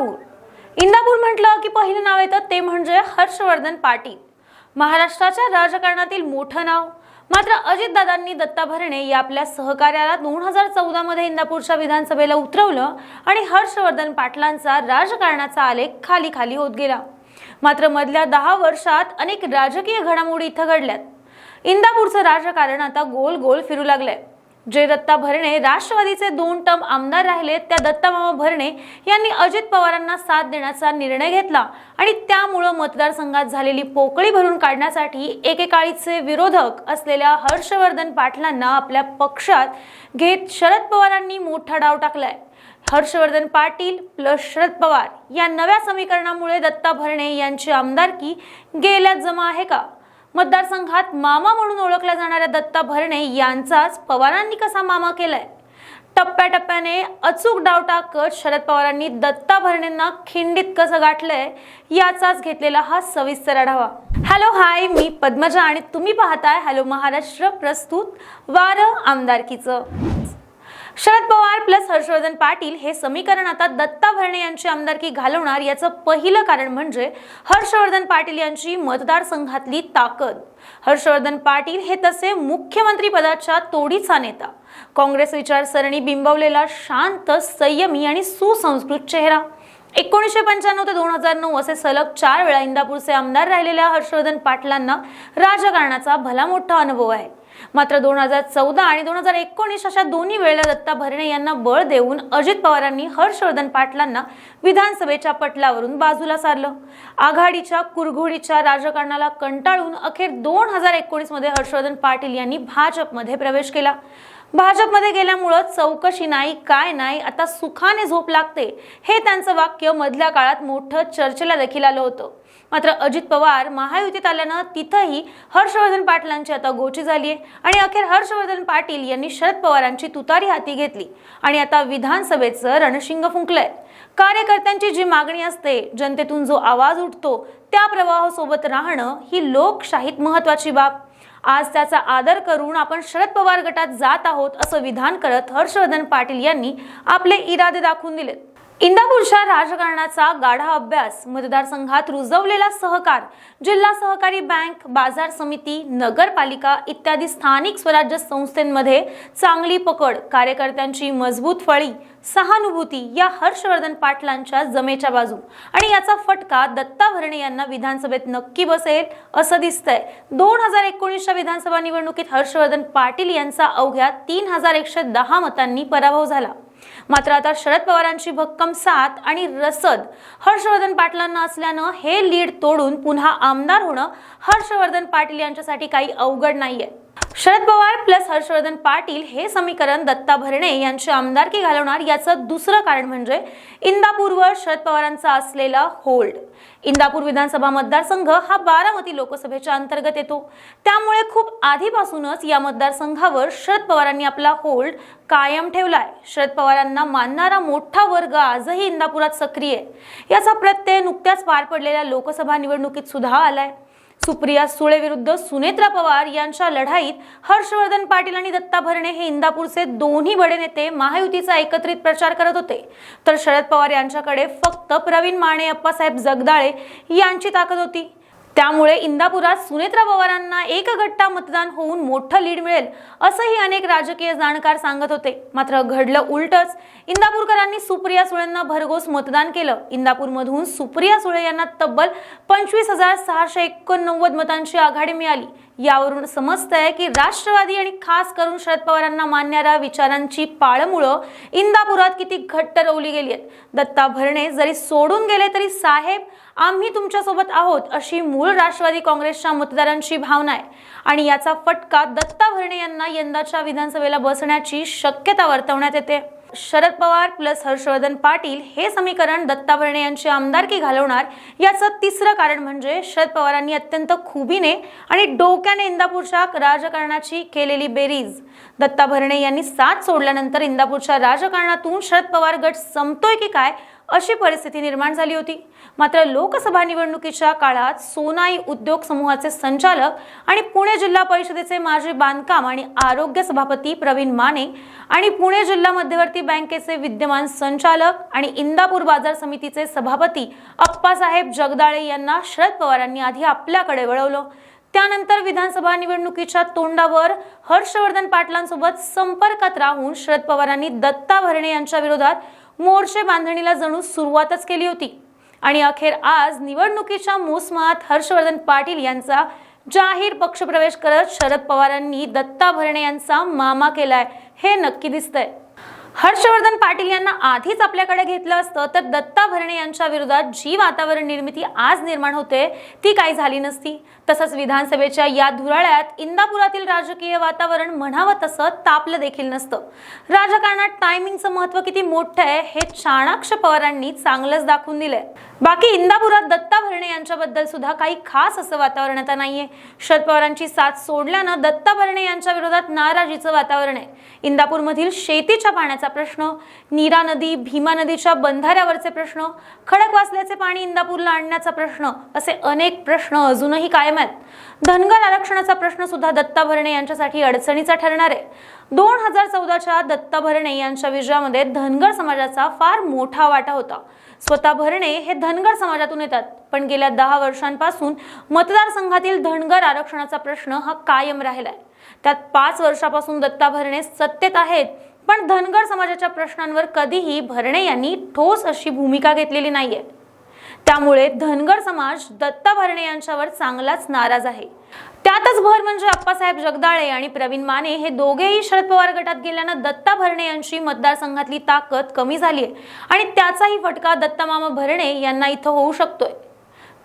इंदापूर. इंदापूर म्हटलं की पहिलं नाव येतं ते म्हणजे हर्षवर्धन पाटील. महाराष्ट्राच्या राजकारणातील मोठं नाव. मात्र अजितदादांनी दत्ता भरणे या आपल्या सहकार्याला दोन हजार चौदामध्ये इंदापूरच्या विधानसभेला उतरवलं आणि हर्षवर्धन पाटलांचा राजकारणाचा आलेख खाली खाली होत गेला. मात्र मधल्या दहा वर्षात अनेक राजकीय घडामोडी इथं घडल्यात. इंदापूरचं राजकारण आता गोल गोल फिरू लागलंय. जे दत्ता भरणे राष्ट्रवादीचे दोन टर्म आमदार राहिले त्या दत्तामामा भरणे यांनी अजित पवारांना साथ देण्याचा निर्णय घेतला आणि त्यामुळं मतदारसंघात झालेली पोकळी भरून काढण्यासाठी एकेकाळीचे विरोधक असलेल्या हर्षवर्धन पाटलांना आपल्या पक्षात घेत शरद पवारांनी मोठा डाव टाकलाय. हर्षवर्धन पाटील प्लस शरद पवार या नव्या समीकरणामुळे दत्ता भरणे यांची आमदारकी गेल्यात जमा आहे का? मतदारसंघात मामा म्हणून ओळखल्या जाणाऱ्या दत्ता भरणे यांचाच पवारांनी कसा मामा केलाय? टप्प्याटप्प्याने अचूक डाव टाकत शरद पवारांनी दत्ता भरणेंना खिंडीत कसं गाठलंय याचाच घेतलेला हा सविस्तर आढावा. हॅलो हाय मी पद्मजा आणि तुम्ही पाहताय हॅलो महाराष्ट्र प्रस्तुत वार आमदारकीचं. शरद पवार प्लस हर्षवर्धन पाटील हे समीकरण आता दत्ता भरणे यांची आमदारकी घालवणार याचं पहिलं कारण म्हणजे हर्षवर्धन पाटील यांची मतदारसंघातली ताकद. हर्षवर्धन पाटील हे तसे मुख्यमंत्री पदाच्या तोडीचा नेता. काँग्रेस विचारसरणी बिंबवलेला शांत संयमी आणि सुसंस्कृत चेहरा. एकोणीसशे पंच्याण्णव ते दोन हजार नऊ असे सलग चार वेळा इंदापूरचे आमदार राहिलेल्या हर्षवर्धन पाटलांना राजकारणाचा भला मोठा अनुभव आहे. मात्र दोन हजार चौदा आणि दोन हजार एकोणीस अशा दोन्ही वेळेला दत्ता भरणे यांना बळ देऊन अजित पवारांनी हर्षवर्धन पाटलांना विधानसभेच्या पटलावरून बाजूला सारलं. आघाडीच्या कुरघोडीच्या राजकारणाला कंटाळून अखेर दोन हजार एकोणीसमध्ये हर्षवर्धन पाटील यांनी भाजपमध्ये प्रवेश केला. भाजपमध्ये गेल्यामुळं चौकशी नाही काय नाही आता सुखाने झोप लागते हे त्यांचं वाक्य मधल्या काळात मोठं चर्चेला देखील आलं होतं. मात्र अजित पवार महायुतीत आल्यानं तिथंही हर्षवर्धन पाटलांची आता गोची झाली आहे आणि अखेर हर्षवर्धन पाटील यांनी शरद पवारांची तुतारी हाती घेतली. आणि आता विधानसभेचं रणशिंग फुंकलंय. कार्यकर्त्यांची जी मागणी असते जनतेतून जो आवाज उठतो त्या प्रवाहासोबत राहणं ही लोकशाहीत महत्वाची बाब. आज त्याचा आदर करून आपण शरद पवार गटात जात आहोत असं विधान करत हर्षवर्धन पाटील यांनी आपले इरादे दाखवून दिलेत. इंदापूरच्या राजकारणाचा गाढा अभ्यास मतदारसंघात रुजवलेला सहकार जिल्हा सहकारी बँक बाजार समिती नगरपालिका इत्यादी स्थानिक स्वराज्य संस्थेमध्ये चांगली पकड कार्यकर्त्यांची मजबूत फळी सहानुभूती या हर्षवर्धन पाटलांच्या जमेच्या बाजू. आणि याचा फटका दत्ता भरणे यांना विधानसभेत नक्की बसेल असं दिसतंय. दोन हजार एकोणीसच्या विधानसभा निवडणुकीत हर्षवर्धन पाटील यांचा अवघ्या तीन हजार एकशे दहा मतांनी पराभव झाला. मात्र आता शरद पवारांची भक्कम साथ आणि रसद हर्षवर्धन पाटलांना असल्यानं हे लीड तोडून पुन्हा आमदार होणं हर्षवर्धन पाटील यांच्यासाठी काही अवघड नाहीये. शरद पवार प्लस हर्षवर्धन पाटील हे समीकरण दत्ता भरणे यांची आमदारकी घालवणार याचं दुसरं कारण म्हणजे इंदापूरवर शरद पवारांचा असलेला होल्ड. इंदापूर विधानसभा मतदारसंघ हा बारामती लोकसभेच्या अंतर्गत येतो. त्यामुळे खूप आधीपासूनच या मतदारसंघावर शरद पवारांनी आपला होल्ड कायम ठेवलाय. शरद पवारांना मानणारा मोठा वर्ग आजही इंदापुरात सक्रिय आहे. याचा प्रत्यय नुकत्याच पार पडलेल्या लोकसभा निवडणुकीत सुद्धा आलाय. सुप्रिया सुळे विरुद्ध सुनेत्रा पवार यांच्या लढाईत हर्षवर्धन पाटील आणि दत्ता भरणे हे इंदापूरचे दोन्ही बडे नेते महायुतीचा एकत्रित प्रचार करत होते. तर शरद पवार यांच्याकडे फक्त प्रवीण माने अप्पासाहेब जगदाळे यांची ताकद होती. त्यामुळे इंदापुरात सुनेत्रा पवारांना एक गट्टा मतदान होऊन मोठं लीड मिळेल असंही अनेक राजकीय जाणकार सांगत होते. मात्र घडलं उलटच इंदापूरकरांनी सुप्रिया सुळेंना भरघोस मतदान केलं. इंदापूरमधून सुप्रिया सुळे यांना तब्बल पंचवीस हजार सहाशे एकोणनव्वद मतांची आघाडी मिळाली. यावरून समजतंय की राष्ट्रवादी आणि खास करून शरद पवारांना मानणाऱ्या विचारांची पाळमुळं इंदापुरात किती घट्ट रवली गेली आहेत. दत्ता भरणे जरी सोडून गेले तरी साहेब आम्ही तुमच्यासोबत आहोत अशी मूळ राष्ट्रवादी काँग्रेसच्या मतदारांची भावना आहे. आणि याचा फटका दत्ता भरणे यांना यंदाच्या विधानसभेला बसण्याची शक्यता वर्तवण्यात येते. शरद पवार प्लस हर्षवर्धन पाटील हे समीकरण दत्ता भरणे यांची आमदारकी घालवणार याचं तिसरं कारण म्हणजे शरद पवारांनी अत्यंत खुबीने आणि डोक्याने इंदापूरच्या राजकारणाची केलेली बेरीज. दत्ता भरणे यांनी साथ सोडल्यानंतर इंदापूरच्या राजकारणातून शरद पवार गट संपतोय की काय अशी परिस्थिती निर्माण झाली होती. मात्र लोकसभा निवडणुकीच्या काळात सोनाई उद्योग समूहाचे संचालक आणि पुणे जिल्हा परिषदेचे माजी बांधकाम आणि आरोग्य सभापती प्रवीण माने आणि पुणे जिल्हा मध्यवर्ती बँकेचे विद्यमान संचालक आणि इंदापूर बाजार समितीचे सभापती अप्पासाहेब जगदाळे यांना शरद पवारांनी आधी आपल्याकडे वळवलं. त्यानंतर विधानसभा निवडणुकीच्या तोंडावर हर्षवर्धन पाटलांसोबत संपर्कात राहून शरद पवारांनी दत्ता भरणे यांच्या विरोधात मोर्चे बांधणीला जणू सुरुवातच केली होती. आणि अखेर आज निवडणुकीच्या मोसमात हर्षवर्धन पाटील यांचा जाहीर पक्षप्रवेश करत शरद पवारांनी दत्ता भरणे यांचा मामा केलाय हे नक्की दिसतंय. हर्षवर्धन पाटील यांना आधीच आपल्याकडे घेतलं असतं तर दत्ता भरणे यांच्या विरोधात जी वातावरण निर्मिती आज निर्माण होते ती काही झाली नसती. तसंच विधानसभेच्या या धुराळ्यात इंदापुरातील राजकीय वातावरण म्हणावं तसं तापलं देखील नसतं. राजकारणात टायमिंगचं महत्त्व किती मोठं आहे हे चाणाक्ष पवारांनी चांगलंच दाखवून दिलंय. बाकी इंदापुरात दत्ता भरणे यांच्याबद्दल सुद्धा काही खास असं वातावरण आता नाहीये. शरद पवारांची साथ सोडल्यानं दत्ता भरणे यांच्या विरोधात नाराजीचं वातावरण आहे. इंदापूरमधील शेतीच्या पाण्याचा प्रश्न नीरा नदी भीमा नदीच्या बंधाऱ्यावरचे प्रश्न खडकवासल्याचे पाणी इंदापूरला आणण्याचा प्रश्न असे अनेक प्रश्न अजूनही कायम आहेत. धनगर आरक्षणाचा प्रश्न सुद्धा दत्ता भरणे यांच्यासाठी अडचणीचा ठरणार आहे. दोन हजार चौदाच्या दत्ता भरणे यांच्या विजयामध्ये धनगर समाजाचा फार मोठा वाटा होता. स्वतः भरणे हे धनगर समाजातून येतात. पण गेल्या दहा वर्षांपासून मतदारसंघातील धनगर आरक्षणाचा प्रश्न हा कायम राहिलाय. त्यात पाच वर्षापासून दत्ता भरणे सत्तेत आहेत पण धनगर समाजाच्या प्रश्नांवर कधीही भरणे यांनी ठोस अशी भूमिका घेतलेली नाहीये. त्यामुळे धनगर समाज दत्ता भरणे यांच्यावर चांगलाच नाराज आहे. त्यातच भर म्हणजे अप्पासाहेब जगदाळे आणि प्रवीण माने हे दोघेही शरद पवार गटात गेल्यानं दत्ता भरणे यांची मतदारसंघातली ताकद कमी झाली आहे आणि त्याचाही फटका दत्तामामा भरणे यांना इथं होऊ शकतोय.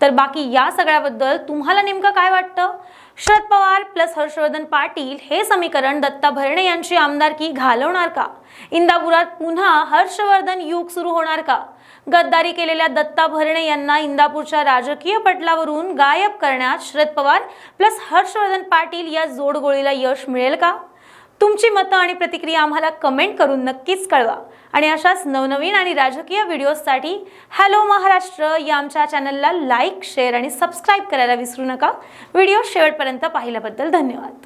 तर बाकी या सगळ्याबद्दल तुम्हाला नेमकं काय वाटतं? शरद पवार प्लस हर्षवर्धन पाटील हे समीकरण दत्ता भरणे यांची आमदारकी घालवणार का? इंदापुरात पुन्हा हर्षवर्धन युग सुरू होणार का? गद्दारी केलेल्या दत्ता भरणे यांना इंदापूरच्या राजकीय पटलावरून गायब करण्यात शरद पवार प्लस हर्षवर्धन पाटील या जोडगोळीला यश मिळेल का? तुमची मतं आणि प्रतिक्रिया आम्हाला कमेंट करून नक्कीच कळवा. आणि अशाच नवनवीन आणि राजकीय व्हिडिओजसाठी हॅलो महाराष्ट्र या आमच्या चॅनलला लाईक शेअर आणि सबस्क्राईब करायला विसरू नका. व्हिडिओ शेवटपर्यंत पाहिल्याबद्दल धन्यवाद.